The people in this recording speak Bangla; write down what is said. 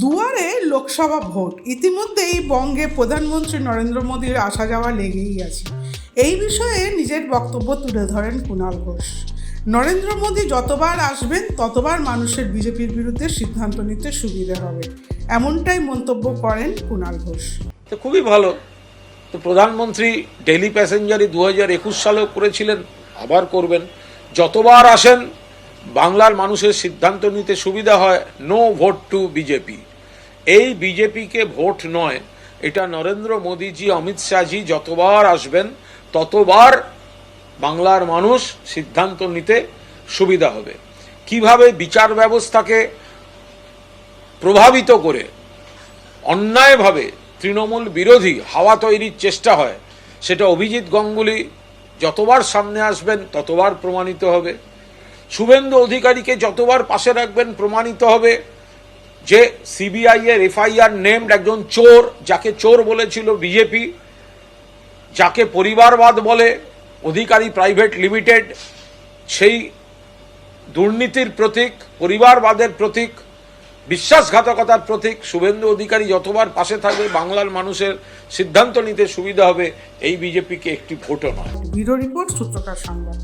দুয়ারে লোকসভা ভোট। ইতিমধ্যেই বঙ্গে প্রধানমন্ত্রী নরেন্দ্র মোদীর আসা যাওয়া লেগেই আছে। এই বিষয়ে নিজের বক্তব্য তুলে ধরেন কুণাল ঘোষ। নরেন্দ্র মোদী যতবার আসবেন, ততবার মানুষের বিজেপির বিরুদ্ধে সিদ্ধান্ত নিতে সুবিধে হবে। এমনটাই মন্তব্য করেন কুণাল ঘোষ। তো খুবই ভালো। তো প্রধানমন্ত্রী ডেলি প্যাসেঞ্জারই দু হাজার একুশ সালেও করেছিলেন, আবার করবেন। যতবার আসেন বাংলার মানুষের সিদ্ধান্ত নিতে সুবিধা হয় নো ভোট টু বিজেপি এই বিজেপিকে ভোট নয়, এটা নরেন্দ্র মোদীজি, অমিত শাহজি যতবার আসবেন, ততবার বাংলার মানুষ সিদ্ধান্ত নিতে সুবিধা হবে। কীভাবে বিচার ব্যবস্থাকে প্রভাবিত করে, অন্যায়ভাবে তৃণমূল বিরোধী হাওয়া তৈরির চেষ্টা হয়, সেটা অভিজিৎ গঙ্গুলি যতবার সামনে আসবেন, ততবার প্রমাণিত হবে। শুভেন্দু অধিকারীকে যতবার পাশে রাখবেন প্রমাণিত হবে যে সিবিআই এর এফআইআর নেমড একজন চোর, যাকে চোর বলেছিল বিজেপি, যাকে পরিবারবাদ বলে অধিকারী প্রাইভেট লিমিটেড, সেই দুর্নীতির প্রতীক, পরিবারবাদের প্রতীক, বিশ্বাসঘাতকতার প্রতীক, শুভেন্দু অধিকারী যতবার পাশে থাকবে, বাংলার মানুষের সিদ্ধান্ত নিতে সুবিধা হবে, এই বিজেপিকে একটি ভোটও নয়। রিপোর্ট সূত্রকার সংবাদ।